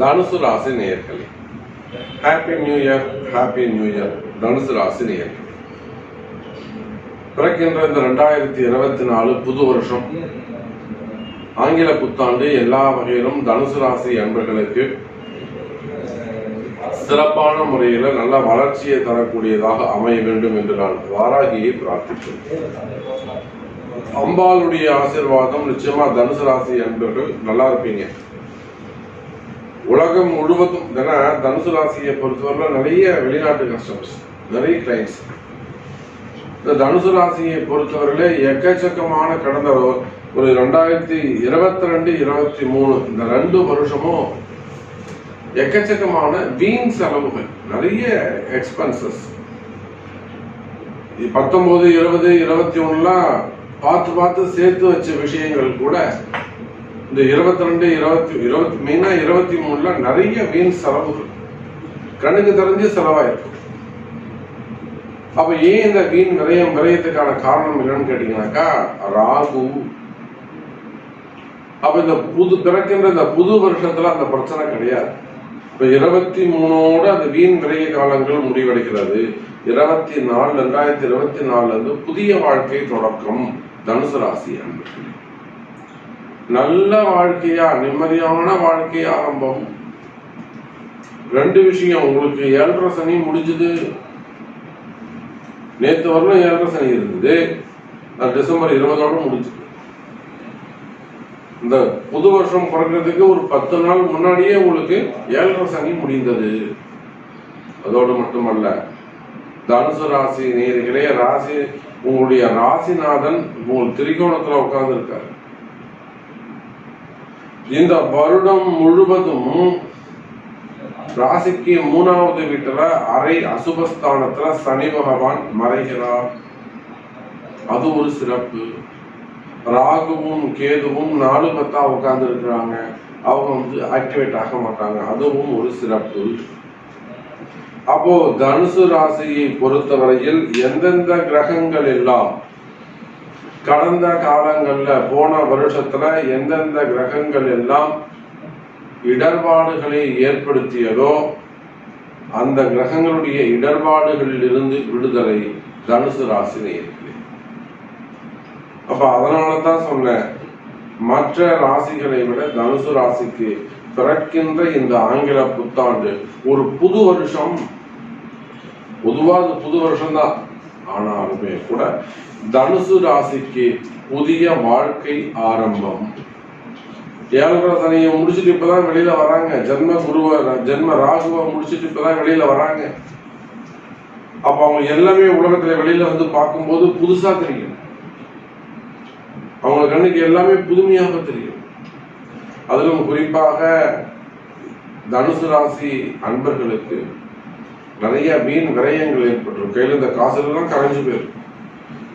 தனுசு ராசி நேயர்களே. Happy new year happy new year தனுசு ராசி நேயர்களே. பிறக்கின்ற இந்த ரெண்டாயிரத்தி இருபத்தி நாலு புது வருஷம். ஆங்கில புத்தாண்டு எல்லா வகையிலும் தனுசு ராசி அன்பர்களுக்கு சிறப்பான முறையில நல்ல வளர்ச்சியை தரக்கூடியதாக அமைய வேண்டும் என்று நான் வாராகியை பிரார்த்திக்கிறேன். அம்பாளுடைய ஆசீர்வாதம் நிச்சயமா தனுசு ராசி அன்பர்கள் நல்லா இருப்பீங்க. உலகம் முழுவதும் ஏன்னா தனுசு ராசியை பொறுத்தவரை நிறைய வெளிநாட்டு கஸ்டமர்ஸ் நிறைய கிளைண்ட்ஸ் இந்த தனுசு ராசியை பொறுத்தவரையிலே எக்கச்சக்கமான கடந்த ஒரு ரெண்டாயிரத்தி இருபத்தி ரெண்டு இருபத்தி மூணு இந்த ரெண்டு வருஷமும் எக்கச்சக்கமான வீண் செலவுகள் நிறைய எக்ஸ்பென்சஸ் பத்தொன்பது இருபது இருபத்தி ஒண்ணுலாம் பார்த்து பார்த்து சேர்த்து வச்ச விஷயங்கள் கூட இந்த இருபத்தி ரெண்டு இருபத்தி இருபத்தி மெயினா இருபத்தி மூணுல நிறைய வீண் செலவுகள். கண்ணுக்கு தெரிஞ்சு செலவாயிருக்கும் அப்ப ஏன் இந்த வீண் விரயம் விரயத்துக்கான காரணம் என்னன்னு கேட்டீங்கன்னாக்கா ராகு. அப்ப இந்த புது பிறக்கின்ற இந்த புது வருஷத்துல அந்த பிரச்சனை கிடையாது. இப்ப இருபத்தி மூணோட அந்த வீண் விரைய காலங்கள் முடிவடைகிறது. இருபத்தி நாலு ரெண்டாயிரத்தி இருபத்தி நாலுல இருந்து புதிய வாழ்க்கை தொடக்கம். தனுசு ராசி அன்பு நல்ல வாழ்க்கையா நிம்மதியான வாழ்க்கை ஆரம்பம். ரெண்டு விஷயம் உங்களுக்கு ஏழரை சனி முடிஞ்சது. நேத்து வரலும் ஏழரை சனி இருந்தது. டிசம்பர் இருபதோட முடிஞ்சது. இந்த புது வருஷம் பிறக்கிறதுக்கு ஒரு பத்து நாள் முன்னாடியே உங்களுக்கு ஏழரை சனி முடிந்தது. அதோடு மட்டுமல்ல தனுசு ராசி நேர்களே ராசி உங்களுடைய ராசிநாதன் உங்களுக்கு திரிகோணத்துல உட்கார்ந்து இருக்காரு இந்த வருடம் முழுவதும் ராசிக்கு மூணாவது வீட்டுல அரை அசுபஸ்தானத்துல சனி பகவான் மறைகிறார். அது ஒரு சிறப்பு. ராகுவும் கேதுவும் நாலு பத்தா உட்கார்ந்து இருக்கிறாங்க. அவங்க வந்து ஆக்டிவேட் ஆக மாட்டாங்க. அதுவும் ஒரு சிறப்பு. அப்போ தனுசு ராசியை பொறுத்தவரையில் எந்தெந்த கிரகங்கள் எல்லாம் கடந்த காலங்கள்ல போன வருஷத்துல எந்தெந்த கிரகங்கள் எல்லாம் இடர்பாடுகளை ஏற்படுத்தியதோ அந்த கிரகங்களுடைய இடர்பாடுகளில் இருந்து விடுதலை தனுசு ராசி நேயர்களே அப்ப அதனால தான் சொன்னேன் மற்ற ராசிகளை விட தனுசு ராசிக்கு பிறக்கின்ற இந்த ஆங்கில புத்தாண்டு ஒரு புது வருஷம் பொதுவா அது புது வருஷம் தான் ஆனாலுமே கூட தனுசு ராசிக்கு புதிய வாழ்க்கை ஆரம்பம். ஏழரை சனியை முடிச்சுட்டு இப்பதான் வெளியில வராங்க. ஜென்ம குருவ ஜென்ம ராகுவை முடிச்சுட்டு இப்பதான் வெளியில வராங்க. அப்ப அவங்க எல்லாமே உலகத்துல வெளியில வந்து பார்க்கும்போது புதுசா தெரியும். அவங்க கண்ணுக்கு எல்லாமே புதுமையாக தெரியும். அதிலும் குறிப்பாக தனுசு ராசி அன்பர்களுக்கு நிறைய வீண் விரயங்கள் ஏற்பட்டுரும் கையில் இந்த காசுலாம் கரைஞ்சு போயிடும்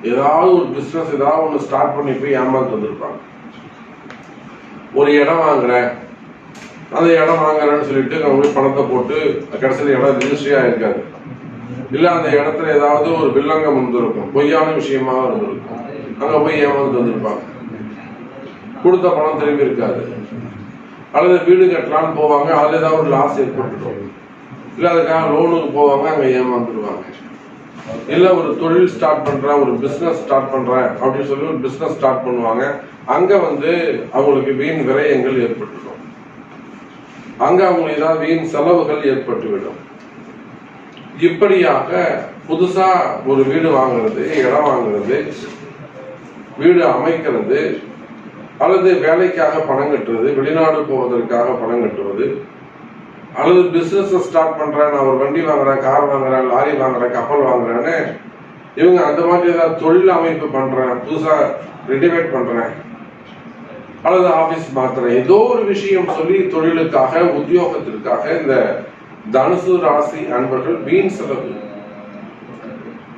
ஏதாவது ஒரு பிஸ்னஸ் ஏதாவது ஒன்று ஸ்டார்ட் பண்ணி போய் ஏமாந்து வந்திருப்பாங்க. ஒரு இடம் வாங்குறேன் அந்த இடம் வாங்குறேன்னு சொல்லிட்டு அவங்களுக்கு போய் பணத்தை போட்டு கடைசியில் இடம் ரிஜிஸ்ட்ரி இருக்காது இல்லை அந்த இடத்துல ஏதாவது ஒரு வில்லங்கம் இருந்திருக்கும் பொய்யான விஷயமாக இருந்திருக்கும் அங்கே போய் ஏமாந்து வந்திருப்பாங்க. கொடுத்த பணம் திரும்பி இருக்காது. அல்லது வீடு கட்டலான்னு போவாங்க அதில் ஏதாவது ஒரு லாஸ் ஏற்பட்டுரும் இல்லை அதுக்காக லோனுக்கு போவாங்க அங்கே ஏமாந்துருவாங்க. இல்லை ஒரு தொழில் ஸ்டார்ட் பண்ணுறேன் ஒரு பிஸ்னஸ் ஸ்டார்ட் பண்ணுறேன் அப்படின்னு சொல்லி ஒரு பிஸ்னஸ் ஸ்டார்ட் பண்ணுவாங்க. அங்கே வந்து அவங்களுக்கு வீண் விரயங்கள் ஏற்பட்டுடும் அங்கே அவங்களுக்கு ஏதாவது வீண் செலவுகள் ஏற்பட்டுவிடும். இப்படியாக புதுசா ஒரு வீடு வாங்குறது இடம் வாங்குறது வீடு அமைக்கிறது அல்லது வேலைக்காக பணம் கட்டுறது வெளிநாடு போவதற்காக பணம் கட்டுவது அல்லது பிசினஸ் ஸ்டார்ட் பண்றேன் நான் ஒரு வண்டி வாங்குறேன் கார் வாங்குறேன் லாரி வாங்குறேன் கப்பல் வாங்குறேன்னு இவங்க அந்த மாதிரி ஏதாவது தொழில் அமைப்பு பண்றேன் புதுசா ரெடிமேட் பண்றேன் அல்லது ஆபீஸ் மாத்துறேன். ஏதோ ஒரு விஷயம் சொல்லி தொழிலுக்காக உத்தியோகத்திற்காக இந்த தனுசு ராசி அன்பர்கள் வீண் செலவு.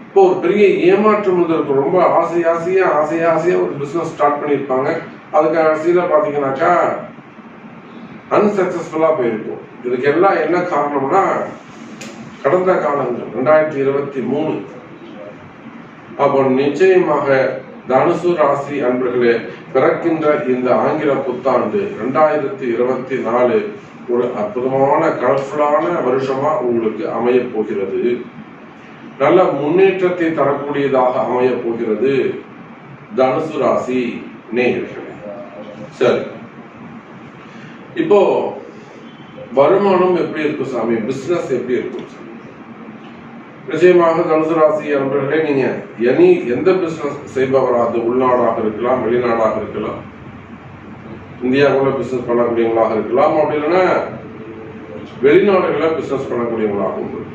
இப்போ ஒரு பெரிய ஏமாற்றம் வந்து ரொம்ப ஆசை ஆசையா ஆசை ஆசையா ஒரு பிசினஸ் ஸ்டார்ட் பண்ணியிருப்பாங்க. அதுக்கு கடைசியில பாத்தீங்கன்னாக்கா அன்சக்சஸ்ஃபுல்லாக போயிருக்கும். இதுக்கு எல்லாம் என்ன காரணம்னா கடந்த காலங்கள் ரெண்டாயிரத்தி இருபத்தி மூணு. அப்போ நிச்சயமாக தனுசு ராசி அன்பர்களே பிறக்கின்ற இந்த ஆங்கில புத்தாண்டு ரெண்டாயிரத்தி இருபத்தி நாலு ஒரு அற்புதமான கலர்ஃபுல்லான வருஷமா உங்களுக்கு அமைய போகிறது. நல்ல முன்னேற்றத்தை தரக்கூடியதாக அமைய போகிறது தனுசு ராசி நேயர்களே. சரி. இப்போ வருமானம் எப்படி இருக்கும் சாமி? பிசினஸ் எப்படி இருக்கும் நிச்சயமாக தனுசு ராசி அன்பர்களே நீங்க எனி எந்த பிசினஸ் செய்பவராக உள்நாடாக இருக்கலாம் வெளிநாடாக இருக்கலாம். இந்தியாவுக்குள்ள பிசினஸ் பண்ணக்கூடியவங்களாக இருக்கலாம். அப்படி இல்லைன்னா வெளிநாடுகளில் பிசினஸ் பண்ணக்கூடியவங்களாகவும் இருக்கலாம்.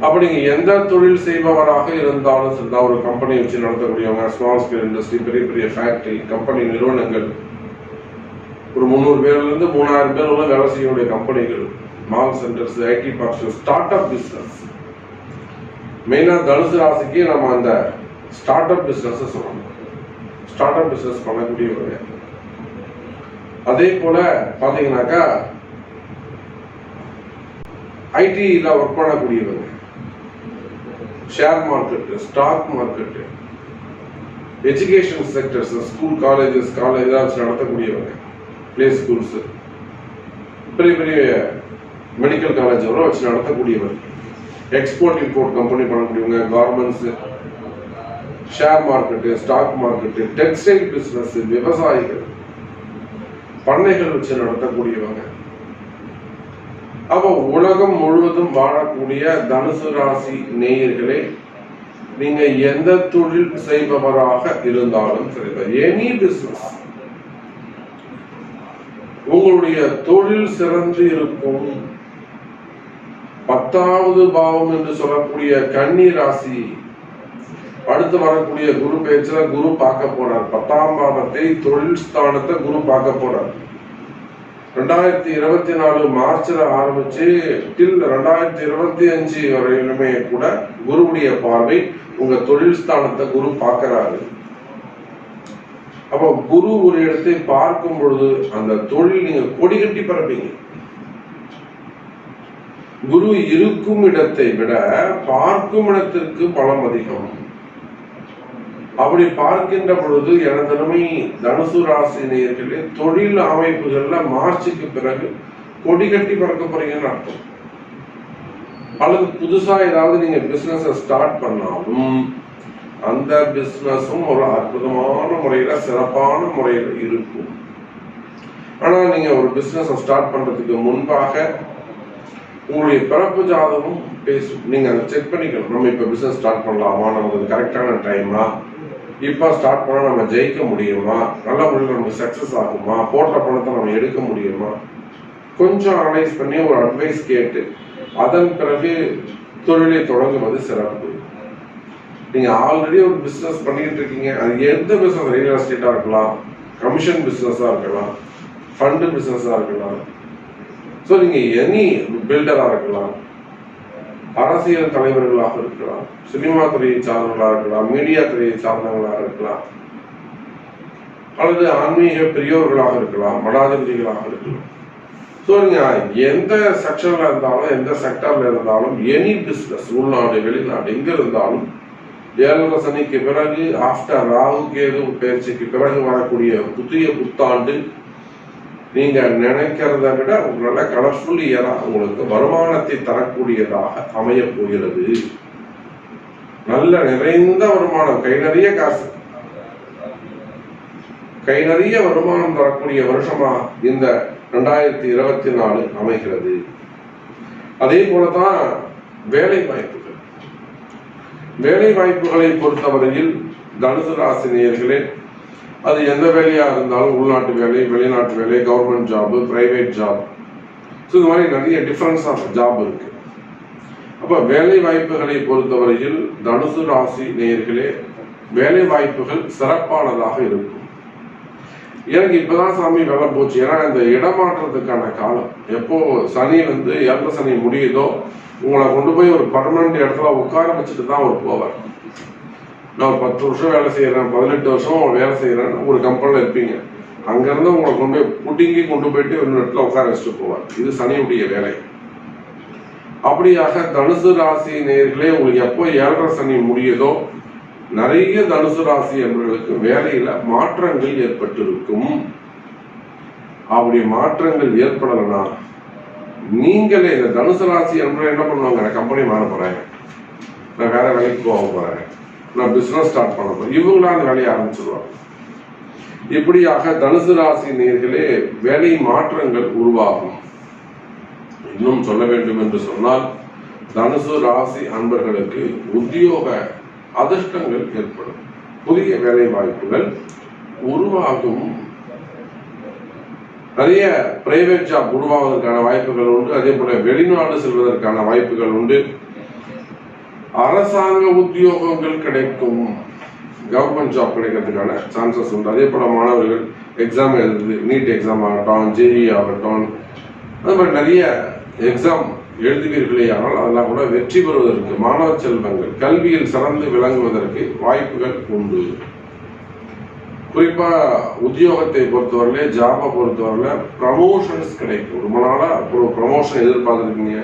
அப்ப நீங்க எந்த தொழில் செய்பவராக இருந்தாலும் சரி ஒரு கம்பெனி வச்சு நடத்தக்கூடியவங்க ஸ்மால் ஸ்கேல் இண்டஸ்ட்ரி பெரிய பெரிய ஃபேக்டரி கம்பெனி நிறுவனங்கள் ஒரு முந்நூறு பேர்லேருந்து மூணாயிரம் பேர் உள்ள வேலை செய்யக்கூடிய கம்பெனிகள் mall centres IT parks start up business மெயினாக தனுசு ராசிக்கு நம்ம அந்த ஸ்டார்ட் அப் பிசினஸ் சொல்லணும். ஸ்டார்ட் அப் பிஸ்னஸ் பண்ணக்கூடியவங்க அதே போல பார்த்தீங்கன்னாக்கா ஐடியில் ஒர்க் பண்ணக்கூடியவங்க share market stock market education sectors school colleges college நடத்தக்கூடியவங்க play schools பெரிய பெரிய மெடிக்கல் காலேஜ் வரை வச்சு நடத்தக்கூடியவர். எக்ஸ்போர்ட் இம்போர்ட் கம்பெனி பண்ணக்கூடியவங்க garments share market stock market textile business விவசாயிகள் பண்ணைகள் வச்சு நடத்தக்கூடியவங்க. அப்போ உலகம் முழுவதும் வாழக்கூடிய தனுசு ராசி நேயர்களே நீங்க எந்த தொழில் செய்பவராக இருந்தாலும் சரி எனி பிசினஸ் உங்களுடைய தொழில் சிறந்து இருக்கும். பத்தாவது பாவம் என்று சொல்லக்கூடிய கன்னி ராசி. அடுத்து வரக்கூடிய குரு பேச்சுல குரு பார்க்க போறார். பத்தாம் பாவத்தை தொழில் ஸ்தானத்தை குரு பார்க்க போறார். ரெண்டாயிரத்தி இருபத்தி நாலு மார்ச்ல ஆரம்பிச்சு டில் ரெண்டாயிரத்தி இருபத்தி அஞ்சு வரையிலுமே கூட குருவுடைய பார்வை உங்க தொழில் ஸ்தானத்தை குரு பார்க்கிறாரு. அப்போ குரு ஒரு இடத்தை பார்க்கும் பொழுது அந்த தொழில் நீங்க கொடி கட்டி பரப்பீங்க குரு இருக்கும் இடத்தை விட பார்க்கும் இடத்திற்கு பலம் அதிகம். அப்படி பார்க்கின்ற பொழுது எனதனமை தனுசு ராசி நேர்களே தொழில் அமைப்புகள்ல மார்ச்சுக்கு பிறகு கொடி கட்டி பறக்க போறீங்கன்னு அர்த்தம். அல்லது புதுசா ஏதாவது நீங்க பிசினஸ் ஸ்டார்ட் பண்ணாலும் அந்த பிசினஸும் ஒரு அற்புதமான முறையில சிறப்பான முறையில இருக்கும். ஆனா நீங்க ஒரு பிசினஸ் ஸ்டார்ட் பண்றதுக்கு முன்பாக உங்களுடைய பிறப்பு ஜாதகம் பேசும் நீங்க அதை செக் பண்ணிக்கணும். நம்ம இப்ப பிசினஸ் ஸ்டார்ட் பண்ணலாமா? நமக்கு கரெக்டான டைமா இப்ப ஸ்டார்ட் பண்ணா நம்ம ஜெயிக்க முடியுமா? நல்ல முறையில் நமக்கு சக்சஸ் ஆகுமா? போட்ட பணத்தை நம்ம எடுக்க முடியுமா? கொஞ்சம் அனலைஸ் பண்ணி ஒரு அட்வைஸ் கேட்டு அதன் பிறகு தொழிலை தொடங்குவது சிறப்பு. நீங்க ஆல்ரெடி ஒரு பிசினஸ் பண்ணிட்டு இருக்கீங்க. அது எந்த பிசினஸ் ரியல் எஸ்டேட்டா இருக்கலாம். கமிஷன் பிசினஸா இருக்கலாம். ஃபண்டு பிசினஸா இருக்கலாம். ஸோ நீங்க எனி பில்டரா இருக்கலாம். அரசியல் தலைவர்களாக இருக்கலாம். சினிமா துறையை சார்ந்தவர்களாக இருக்கலாம். மீடியா துறையை சார்ந்தவர்களாக இருக்கலாம். அல்லது ஆன்மீக பெரியோர்களாக இருக்கலாம். மடாதிபதிகளாக இருக்கலாம். ஸோ நீங்க எந்த செக்ஷன்ல இருந்தாலும் எந்த செக்டர்ல இருந்தாலும் எனி பிஸ்னஸ் உள்நாடு வெளிநாடு எங்க இருந்தாலும் ஏழரை சனிக்கு பிறகு ஆஃப்டர் ராகு கேது பயிற்சிக்கு பிறகு வரக்கூடிய புதிய புத்தாண்டு நீங்க நினைக்கிறத விட நல்ல கலர்ஃபுல் இயரா உங்களுக்கு வருமானத்தை தரக்கூடியதாக அமைய போகிறது. நல்ல நிறைந்த வருமானம். கை நிறைய காசு. கை நிறைய வருமானம் தரக்கூடிய வருஷமா இந்த ரெண்டாயிரத்தி இருபத்தி நாலு அமைகிறது. அதே போலதான் வேலை வாய்ப்பு வேலை வாய்ப்புகளை பொறுத்தவரையில் தனுசு ராசி நேயர்களே அது எந்த வேலையா இருந்தாலும் உள்நாட்டு வேலை வெளிநாட்டு வேலை government job private job so இந்த மாதிரி நிறைய டிஃப்ரென்ஸ் ஆஃப் ஜாப் இருக்கு. அப்போ வேலை வாய்ப்புகளை பொறுத்தவரையில் தனுசு ராசி நேயர்களே வேலை வாய்ப்புகள் சிறப்பானதாக இருக்கும். எனக்கு இப்பதான் சாமி வேலை போச்சு. ஏன்னா இந்த இடமாற்றத்துக்கான காலம். எப்போ சனி வந்து ஏழரை சனி முடியுதோ உங்களை கொண்டு போய் ஒரு பர்மனண்ட் இடத்துல உட்கார வச்சுட்டு தான் அவர் போவார். நான் ஒரு பத்து வருஷம் வேலை செய்யறேன் பதினெட்டு வருஷம் வேலை செய்யறேன் ஒரு கம்பெனில இருப்பீங்க. அங்கிருந்து உங்களை கொண்டு போய் புட்டிங்கி கொண்டு போயிட்டு ஒரு இடத்துல உட்கார வச்சுட்டு போவார். இது சனியுடைய வேலை. அப்படியாக தனுசு ராசி நேர்களே உங்களுக்கு எப்போ ஏழரை சனி முடியுதோ நிறைய தனுசு ராசி என்பவர்களுக்கு வேலையில மாற்றங்கள் ஏற்பட்டிருக்கும். அப்படி மாற்றங்கள் ஏற்படலைன்னா நீங்களே இந்த தனுசு ராசி என்பவர் என்ன பண்ணுவாங்க? நான் கம்பெனி மாற போறேன். நான் வேற வேலைக்கு போக போறேன். நான் பிசினஸ் ஸ்டார்ட் பண்ண போறேன். இவங்களா அந்த வேலையை ஆரம்பிச்சிருவாங்க. இப்படியாக தனுசு ராசி நேர்களே வேலை மாற்றங்கள் உருவாகும். இன்னும் சொல்ல வேண்டும் என்று சொன்னால் தனுசு ராசி அன்பர்களுக்கு உத்தியோக அதிர்ஷ்டங்கள் ஏற்படும். புதிய வேலை வாய்ப்புகள் உருவாகும். நிறைய பிரைவேட் ஜாப் உருவாவதற்கான வாய்ப்புகள் உண்டு. அதே போல வெளிநாடு செல்வதற்கான வாய்ப்புகள் உண்டு. அரசாங்க உத்தியோகங்கள் கிடைக்கும். கவர்மெண்ட் ஜாப் கிடைக்கிறதுக்கான சான்சஸ் உண்டு. அதே போல மாணவர்கள் எக்ஸாம் எழுதுது நீட் எக்ஸாம் ஆகட்டும் ஜேஇ ஆகட்டும். அது மாதிரி நிறைய எக்ஸாம் எழுதுவீர்களே ஆனால் அதெல்லாம் கூட வெற்றி பெறுவதற்கு மாணவ செல்வங்கள் கல்வியில் சிறந்து விளங்குவதற்கு வாய்ப்புகள் உண்டு. குறிப்பா உத்தியோகத்தை பொறுத்தவரையில ஜாபை பொறுத்தவரையில ப்ரமோஷன்ஸ் கிடைக்கும். ரொம்ப நாளா ஒரு ப்ரமோஷன் எதிர்பார்த்துருக்கீங்க.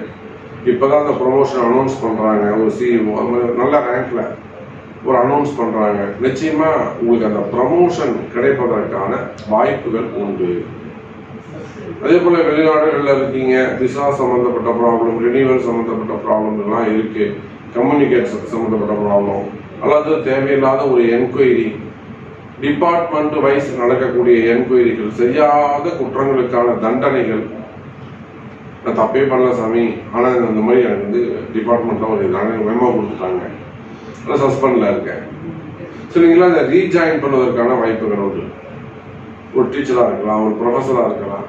இப்பதான் அந்த ப்ரமோஷன் அனௌன்ஸ் பண்றாங்க. ஒரு சிஇஓ நல்ல ரேங்க்ல ஒரு அனௌன்ஸ் பண்றாங்க. நிச்சயமா உங்களுக்கு அந்த ப்ரமோஷன் கிடைப்பதற்கான வாய்ப்புகள் உண்டு. அதே போல வெளிநாடுகளில் இருக்கீங்க. விசா சம்பந்தப்பட்ட ப்ராப்ளம் ரினியூவல் சம்பந்தப்பட்ட ப்ராப்ளம் எல்லாம் இருக்கு. கம்யூனிகேட் சம்பந்தப்பட்ட ப்ராப்ளம் அல்லது தேவையில்லாத ஒரு என்கொயரி டிபார்ட்மெண்ட் வைஸ் நடக்கக்கூடிய என்கொயரிகள் செய்யாத குற்றங்களுக்கான தண்டனைகள். நான் தப்பே பண்ணல சாமி. ஆனால் இந்த மாதிரி எனக்கு வந்து டிபார்ட்மெண்ட்டில் ஒரு மெமோ கொடுத்துட்டாங்க. ஆனால் சஸ்பெண்டில் இருக்கேன். சரிங்களா அதை ரீஜாயின் பண்ணுவதற்கான வாய்ப்புகள் உண்டு. ஒரு டீச்சராக இருக்கலாம் ஒரு ப்ரொஃபஸராக இருக்கலாம்.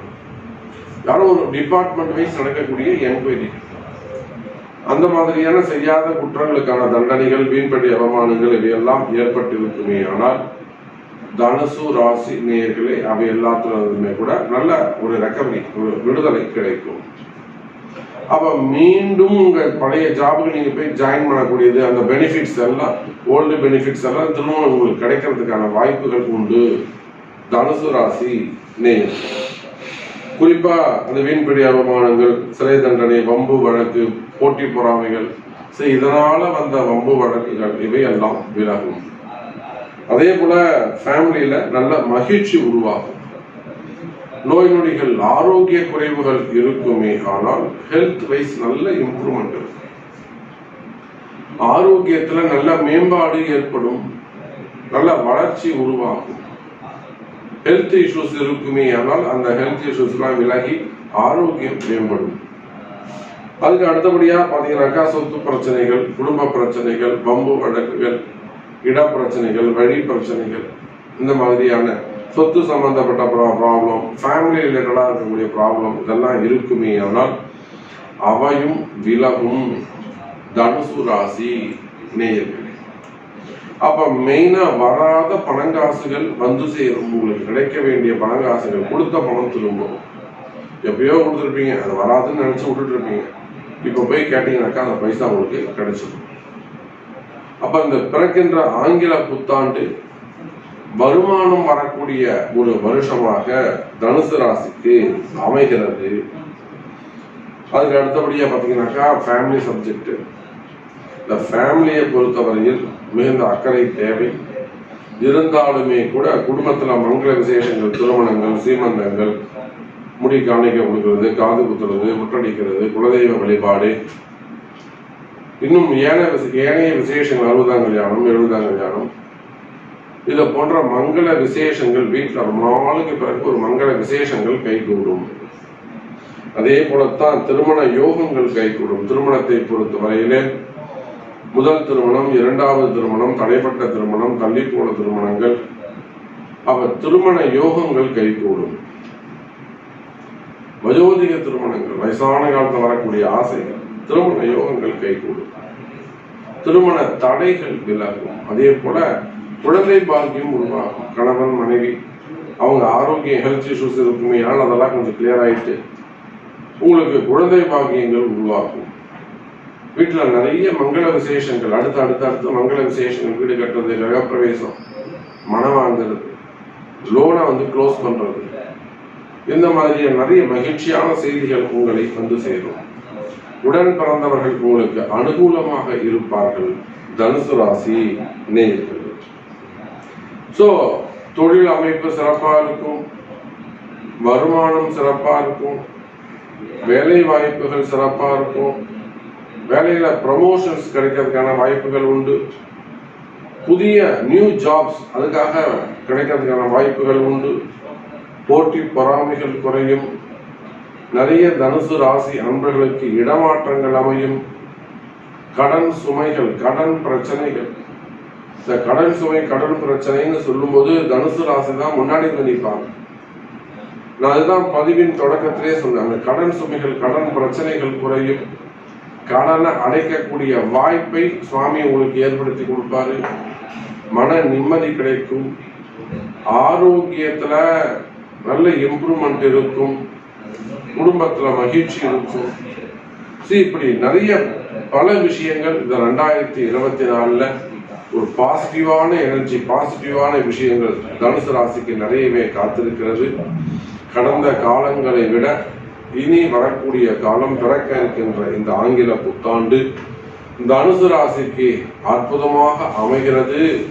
யாரோ ஒரு டிபார்ட்மெண்ட் வைஸ் நடக்கக்கூடிய என்கொயரி அந்த மாதிரியான செய்யாத குற்றங்களுக்கான தண்டனைகள் வீண்படி அவமானங்கள் இவையெல்லாம் ஏற்பட்டிருக்குமே. ஆனால் தனுசு ராசி நேர்களே அவை எல்லாத்துலயுமே கூட நல்ல ஒரு ரெக்கவரி ஒரு விடுதலை கிடைக்கும். அப்ப மீண்டும் உங்க பழைய ஜாபுக்கு நீங்க போய் ஜாயின் பண்ணக்கூடியது அந்த பெனிஃபிட்ஸ் எல்லாம் ஓல்டு பெனிஃபிட்ஸ் எல்லாம் திரும்ப உங்களுக்கு கிடைக்கிறதுக்கான வாய்ப்புகள் உண்டு. தனுசு ராசி நேர் குறிப்பா அந்த வீண்பிடி அவமானங்கள் சிறை தண்டனை வம்பு வழக்கு போட்டி பொறாமைகள் சரி இதனால வந்த வம்பு வழக்குகள் இவை எல்லாம் விலகும். அதே போல ஃபேமிலியில நல்ல மகிழ்ச்சி உருவாகும். நோய் நொடிகள் ஆரோக்கிய குறைவுகள் இருக்குமே ஆனால் ஹெல்த் வைஸ் நல்ல இம்ப்ரூவ்மெண்ட் இருக்கும் ஆரோக்கியத்துல நல்ல மேம்பாடு ஏற்படும் நல்ல வளர்ச்சி உருவாகும். ஹெல்த் இஷ்யூஸ் இருக்குமே ஆனால் அந்த ஹெல்த் இஷ்யூஸ்லாம் விலகி ஆரோக்கியம் மேம்படும். அதுக்கு அடுத்தபடியா பாத்தீங்கன்னாக்கா சொத்து பிரச்சனைகள் குடும்ப பிரச்சனைகள் பம்பு வழக்குகள் இட பிரச்சனைகள் வழி பிரச்சனைகள் இந்த மாதிரியான சொத்து சம்பந்தப்பட்ட ப்ராப்ளம் ஃபேமிலி ரிலேட்டடா இருக்கக்கூடிய ப்ராப்ளம் இதெல்லாம் இருக்குமே ஆனால் அவையும் விலகும். தனுசு ராசி நேயர்களே அப்ப மெயினா வராத பணங்காசுகள் வந்து சேரும். உங்களுக்கு கிடைக்க வேண்டிய பணங்காசுகள் கொடுத்த பணம் திரும்பும். எப்பயோ கொடுத்துருப்பீங்க அது வராதுன்னு நினைச்சு விட்டுட்டு இருப்பீங்க. இப்ப போய் கேட்டீங்கன்னாக்கா அந்த பைசா உங்களுக்கு கிடைச்சிடும். அப்ப இந்த பிறக்கின்ற ஆங்கில புத்தாண்டு வருமானம் வரக்கூடிய ஒரு வருஷமாக தனுசு ராசிக்கு அமைகிறது. அதுக்கு அடுத்தபடியா பாத்தீங்கன்னாக்கா ஃபேமிலி சப்ஜெக்ட் இந்த ஃபேமிலியை பொறுத்தவரையில் மிகுந்த அக்கறை தேவை. இருந்தாலுமே கூட குடும்பத்துல மங்கள விசேஷங்கள் திருமணங்கள் சீமந்தங்கள் முடி காணிக்க கொடுக்கிறது காது குத்துறது முட்டடிக்கிறது குலதெய்வ வழிபாடு இன்னும் ஏனைய விசே- ஏனைய விசேஷங்கள் அறுபதாம் கல்யாணம் எழுபதாம் கல்யாணம் இதை போன்ற மங்கள விசேஷங்கள் வீட்டில் ரொம்ப நாளுக்கு பிறகு ஒரு மங்கள விசேஷங்கள் கைகூடும். அதே போலத்தான் திருமண யோகங்கள் கைகூடும். திருமணத்தை பொறுத்த வரையிலே முதல் திருமணம் இரண்டாவது திருமணம் தடைப்பட்ட திருமணம் தள்ளி போன திருமணங்கள் அவ திருமண யோகங்கள் கைகூடும். வயோதிக திருமணங்கள் வயசான காலத்தில் வரக்கூடிய ஆசைகள். திருமண யோகங்கள் கைகூடும் திருமண தடைகள் விலகும். அதே போல குழந்தை பாக்கியம் உருவாகும். கணவன் மனைவி அவங்க ஆரோக்கிய ஹெல்த் இஷ்யூஸ் இருக்குமே ஆனால் அதெல்லாம் கொஞ்சம் கிளியர் ஆயிட்டு உங்களுக்கு குழந்தை பாக்கியங்கள் உருவாகும். வீட்டில் நிறைய மங்கள விசேஷங்கள் அடுத்து அடுத்து அடுத்து மங்கள விசேஷங்கள். வீடு கட்டுறது கிரகப்பிரவேசம் மனம் வாங்குறது லோனை வந்து க்ளோஸ் பண்ணுறது இந்த மாதிரி நிறைய மகிழ்ச்சியான செய்திகள் உங்களை வந்து சேரும். உடன் பிறந்தவர்கள் உங்களுக்கு அனுகூலமாக இருப்பார்கள். தனுசு ராசி நேயர்கள். ஸோ தொழில் அமைப்பு சிறப்பா இருக்கும். வருமானம் சிறப்பா இருக்கும். வேலை வாய்ப்புகள் சிறப்பா இருக்கும். வேலையில ப்ரமோஷன்ஸ் கிடைக்கிறதுக்கான வாய்ப்புகள் உண்டு. புதிய நியூ ஜாப்ஸ் அதுக்காக கிடைக்கிறதுக்கான வாய்ப்புகள் உண்டு. போட்டி பொறாமைகள் குறையும். நிறைய தனுசு ராசி அன்பர்களுக்கு இடமாற்றங்கள் அமையும். கடன் சுமைகள் கடன் பிரச்சனைகள். இந்த கடன் சுமை கடன் பிரச்சனைன்னு சொல்லும்போது தனுசு ராசி தான் முன்னாடி வந்து நிற்பாங்க. நான் அதுதான் பதிவின் தொடக்கத்திலே சொன்னேன். அந்த கடன் சுமைகள் கடன் பிரச்சனைகள் குறையும். கடனை அடைக்கக்கூடிய வாய்ப்பை சுவாமி உங்களுக்கு ஏற்படுத்தி கொடுப்பாரு. மன நிம்மதி கிடைக்கும். ஆரோக்கியத்துல நல்ல இம்ப்ரூவ்மெண்ட் இருக்கும். குடும்பத்துல மகிழ்ச்சி இருக்கும். See, இப்படி நிறைய பல விஷயங்கள் இந்த ரெண்டாயிரத்தி இருபத்தி நாலுல ஒரு பாசிட்டிவான எனர்ஜி பாசிட்டிவான விஷயங்கள் தனுசு ராசிக்கு நிறையவே காத்திருக்கிறது. கடந்த காலங்களை விட இனி வரக்கூடிய காலம் பிறக்க இருக்கின்ற இந்த ஆங்கில புத்தாண்டு இந்த ராசிக்கு அற்புதமாக அமைகிறது.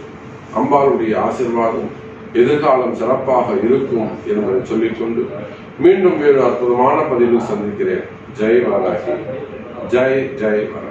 அம்பாளுடைய ஆசிர்வாதம் எதிர்காலம் சிறப்பாக இருக்கும் என்பதை சொல்லிக்கொண்டு மீண்டும் வேறு அற்புதமான பதிவில் சந்திக்கிறேன். ஜெய் வாராகி ஜெய் ஜெய் வாராகி